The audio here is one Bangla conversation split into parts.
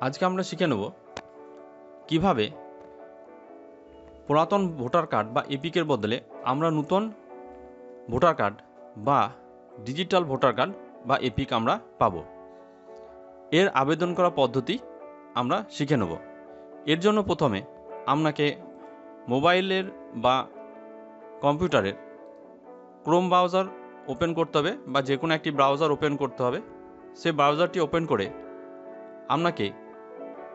আজকে আমরা শিখে নেব কীভাবে পুরাতন ভোটার কার্ড বা এপিকের বদলে আমরা নূতন ভোটার কার্ড বা ডিজিটাল ভোটার কার্ড বা এপিক আমরা পাবো। এর আবেদন করা পদ্ধতি আমরা শিখে নেব। এর জন্য প্রথমে আপনাকে মোবাইলের বা কম্পিউটারের ক্রোম ব্রাউজার ওপেন করতে হবে বা যে কোনো একটি ব্রাউজার ওপেন করতে হবে। সেই ব্রাউজারটি ওপেন করে আপনাকে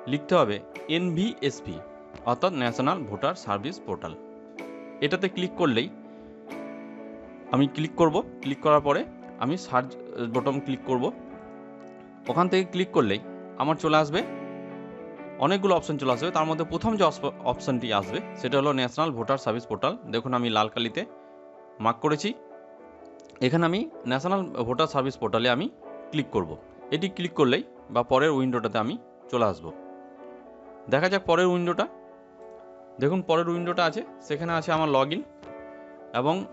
লিখতে হবে এনভিএসপি অর্থাৎ ন্যাশনাল ভোটার সার্ভিস পোর্টাল এটাতে ক্লিক করলেই আমি ক্লিক করব। ক্লিক করার পরে আমি সার্চ বটন ক্লিক করব। ওখান থেকে ক্লিক করলেই আমার চলে আসবে। অনেকগুলো অপশন চলে আসবে। তার মধ্যে প্রথম যে অপশনটি আসবে, সেটা হলো ন্যাশনাল ভোটার সার্ভিস পোর্টাল দেখুন আমি লাল কালিতে মার্ক করেছি। এখানে আমি ন্যাশনাল ভোটার সার্ভিস পোর্টালে আমি ক্লিক করব। এটি ক্লিক করলেই বা পরের উইন্ডোটাতে আমি চলে আসব। দেখা যাক পরের উইন্ডোটা। দেখুন, পরের উইন্ডোটা আছে, সেখানে আছে আমার লগ এবং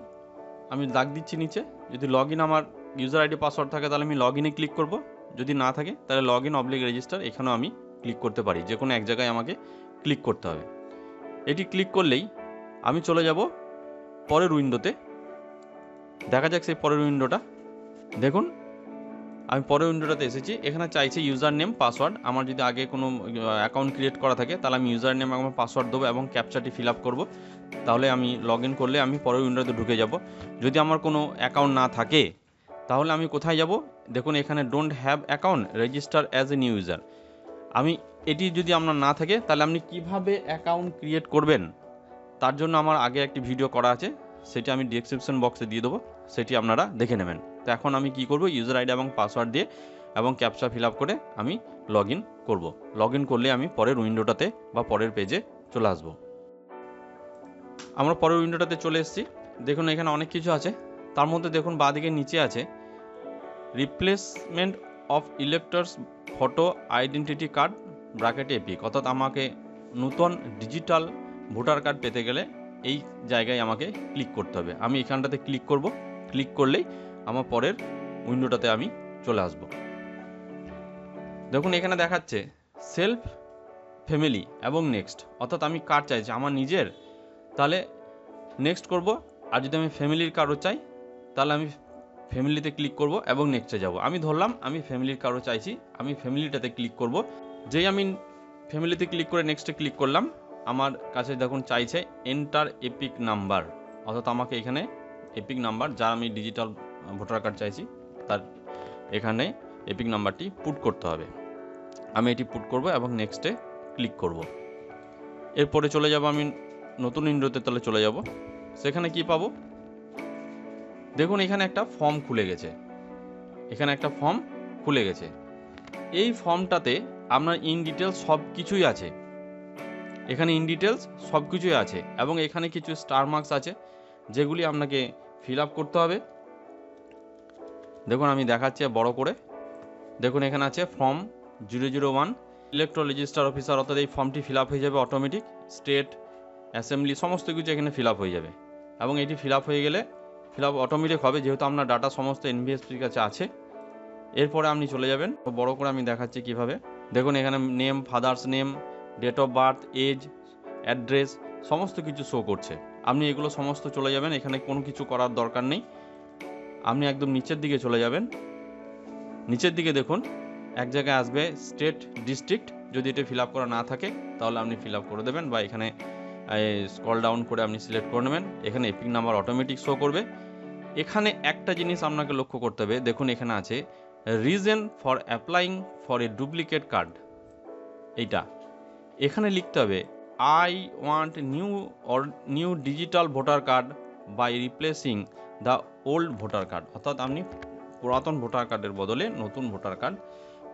আমি দাগ দিচ্ছি নিচে। যদি লগ আমার ইউজার আইডি পাসওয়ার্ড থাকে, তাহলে আমি লগ ইনে ক্লিক করব। যদি না থাকে, তাহলে লগ ইন অবলিক রেজিস্টার এখানেও আমি ক্লিক করতে পারি। যে কোনো এক জায়গায় আমাকে ক্লিক করতে হবে। এটি ক্লিক করলেই আমি চলে যাব পরের উইন্ডোতে। দেখা যাক সেই পরের উইন্ডোটা। দেখুন আমি পরের উইন্ডোটাতে এসেছি। এখানে চাইছে ইউজার নেম পাসওয়ার্ড আমার যদি আগে কোনো অ্যাকাউন্ট ক্রিয়েট করা থাকে, তাহলে আমি ইউজার নেম এবং পাসওয়ার্ড দেবো এবং ক্যাপচারটি ফিল আপ করব। তাহলে আমি লগ ইন করলে আমি পরের উইন্ডোতে ঢুকে যাব। যদি আমার কোনো অ্যাকাউন্ট না থাকে, তাহলে আমি কোথায় যাব? দেখুন, এখানে don't have account register as a new user আমি, এটি যদি আপনার না থাকে, তাহলে আপনি কীভাবে অ্যাকাউন্ট ক্রিয়েট করবেন? তার জন্য আমার আগে একটি ভিডিও করা আছে। সেটি আমি ডিসক্রিপশন বক্সে দিয়ে দেবো। সেটি আপনারা দেখে নেবেন। তো এখন আমি কি করব? ইউজার আইডি এবং পাসওয়ার্ড দিয়ে এবং ক্যাপচা ফিল আপ করে আমি লগ ইন করব। লগ ইন করলে আমি পরের উইন্ডোটাতে বা পরের পেজে চলে আসব। আমরা পরের উইন্ডোটাতে চলে এসেছি। দেখুন এখানে অনেক কিছু আছে। তার মধ্যে দেখুন বাঁদিকে নিচে আছে replacement of electors photo identity card bracket EPIC অর্থাৎ আমাকে নতুন ডিজিটাল ভোটার কার্ড পেতে গেলে এই জায়গায় আমাকে ক্লিক করতে হবে। আমি এখানটাতে ক্লিক করব। ক্লিক করলেই আমার পরের উইন্ডোটাতে আমি চলে আসব। দেখুন, এখানে দেখাচ্ছে সেলফ ফ্যামিলি এবং নেক্সট অর্থাৎ আমি কার চাইছি আমার নিজের। তাহলে নেক্সট করব। আর যদি আমি ফ্যামিলির কারও চাই, তাহলে আমি ফ্যামিলিতে ক্লিক করব এবং নেক্সটে যাব। আমি ধরলাম, আমি ফ্যামিলির কারও চাইছি, আমি ফ্যামিলিটাতে ক্লিক করব। যেই আমি ফ্যামিলিতে ক্লিক করে নেক্সটে ক্লিক করলাম, আমার কাছে দেখুন চাইছে এন্টার এপিক নাম্বার অর্থাৎ আমাকে এখানে এপিক নাম্বার যা আমি ডিজিটাল ভোটার কার্ড চাইছি, তার এখানে এপিক নাম্বারটি পুট করতে হবে। আমি এটি পুট করব এবং নেক্সটে ক্লিক করব। এরপরে চলে যাব আমি নতুন উইন্ডোতে তাহলে চলে যাব। সেখানে কি পাবো? দেখুন, এখানে একটা ফর্ম খুলে গেছে। এখানে একটা ফর্ম খুলে গেছে। এই ফর্মটাতে আপনার ইন ডিটেলস সব কিছুই আছে। এখানে ইন ডিটেলস সব কিছুই আছে এবং এখানে কিছু স্টার মার্কস আছে, যেগুলি আপনাকে ফিল আপ করতে হবে। দেখুন, আমি দেখাচ্ছি বড় করে। দেখুন, এখানে আছে form zero zero one electro register officer অর্থাৎ এই ফর্মটি ফিল হয়ে যাবে অটোমেটিক স্টেট অ্যাসেম্বলি সমস্ত কিছু এখানে ফিল হয়ে যাবে। এবং এটি ফিল হয়ে গেলে ফিল অটোমেটিক হবে, যেহেতু আপনার ডাটা সমস্ত এনভিএসপির কাছে আছে। এরপরে আপনি চলে যাবেন বড় করে আমি দেখাচ্ছি কীভাবে। দেখুন, এখানে name father's name date of birth age address সমস্ত কিছু শো করছে। আপনি এগুলো সমস্ত চলে যাবেন, এখানে কোনো কিছু করার দরকার নেই। আপনি একদম নিচের দিকে চলে যাবেন। নিচের দিকে দেখুন, এক জায়গায় আসবে স্টেট ডিস্ট্রিক্ট। যদি এটা ফিল আপ করা না থাকে, তাহলে আপনি ফিল আপ করে দেবেন বা এখানে স্কল ডাউন করে আপনি সিলেক্ট করে নেবেন। এখানে এপিক নাম্বার অটোমেটিক শো করবে। এখানে একটা জিনিস আপনাকে লক্ষ্য করতে হবে। দেখুন, এখানে আছে reason for applying for a duplicate card. এইটা। এখানে লিখতে হবে, I want new or, new digital voter card by replacing the old voter card অর্থাৎ আপনি পুরাতন ভোটার কার্ডের বদলে নতুন ভোটার কার্ড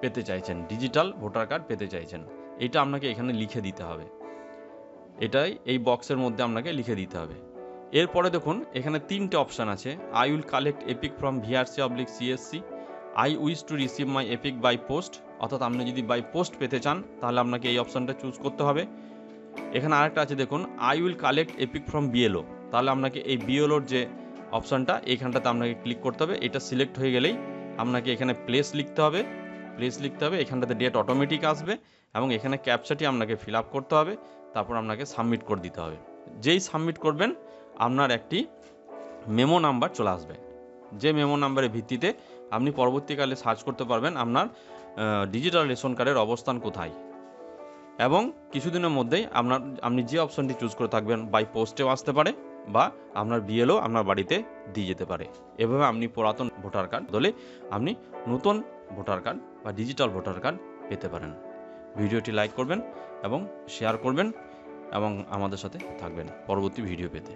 পেতে চাইছেন ডিজিটাল ভোটার কার্ড পেতে চাইছেন। এটা আপনাকে এখানে লিখে দিতে হবে। এটাই এই বক্সের মধ্যে আপনাকে লিখে দিতে হবে। এরপরে দেখুন, এখানে তিনটে অপশান আছে। I will collect EPIC from VRC oblique CSC I wish to receive my EPIC by post অর্থাৎ আপনি যদি বাই পোস্ট পেতে চান, তাহলে আপনাকে এই অপশানটা চুজ করতে হবে। এখানে আরেকটা আছে, দেখুন I will collect EPIC from BLO তাহলে আপনাকে এই বিএলওর যে অপশানটা, এইখানটাতে আপনাকে ক্লিক করতে হবে। এটা সিলেক্ট হয়ে গেলেই আপনাকে এখানে প্লেস লিখতে হবে। প্লেস লিখতে হবে, এখানটাতে ডেট অটোমেটিক আসবে এবং এখানে ক্যাপচাটি আপনাকে ফিল আপ করতে হবে। তারপর আপনাকে সাবমিট করে দিতে হবে। যেই সাবমিট করবেন, আপনার একটি মেমো নাম্বার চলে আসবে। যে মেমো নাম্বারের ভিত্তিতে আপনি পরবর্তীকালে সার্চ করতে পারবেন আপনার ডিজিটাল রেশন কার্ডের অবস্থান কোথায়। এবং কিছুদিনের মধ্যেই আপনার, আপনি যে অপশনটি চুজ করে থাকবেন বাই পোস্টেও আসতে পারে। বা আপনার বিএলও আপনার বাড়িতে দিয়ে যেতে পারে। এভাবে আপনি পুরাতন ভোটার কার্ড বদলে আপনি নতুন ভোটার কার্ড বা ডিজিটাল ভোটার কার্ড পেতে পারেন। ভিডিওটি লাইক করবেন এবং শেয়ার করবেন এবং আমাদের সাথে থাকবেন পরবর্তী ভিডিও পেতে।